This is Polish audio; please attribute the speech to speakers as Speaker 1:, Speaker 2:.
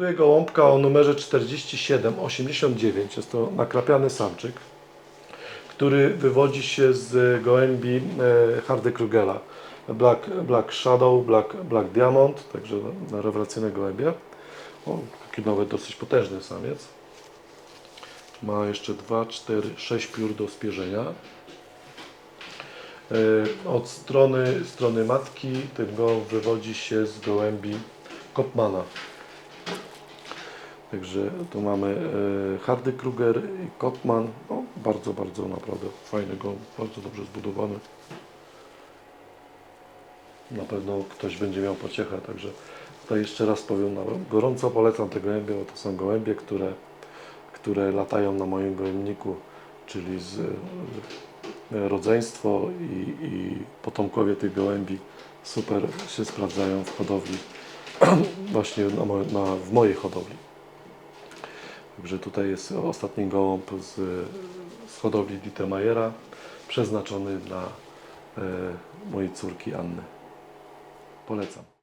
Speaker 1: Gotuję gołąbka o numerze 4789. Jest to nakrapiany samczyk, który wywodzi się z gołębi e, Hardy Krugela. Black, Black Shadow, Black, Black Diamond, także na- rewelacyjne gołębie. O, taki nawet dosyć potężny samiec. Ma jeszcze 2, 4, 6 piór do spierzenia. E, Od strony, strony matki ten gołąb wywodzi się z gołębi Kopmana. Także tu mamy e, Hardy Kruger i Kopman. No, bardzo, bardzo naprawdę fajny bardzo dobrze zbudowany. Na pewno ktoś będzie miał pociechę, także tutaj jeszcze raz powiem, no, gorąco polecam te gołębie, bo to są gołębie, które, które latają na moim gołębniku, czyli z, e, rodzeństwo i, i potomkowie tych gołębi super się sprawdzają w hodowli, właśnie na, na, w mojej hodowli. Także tutaj jest ostatni gołąb z, z hodowli Dittemajera, przeznaczony dla e, mojej córki Anny. Polecam.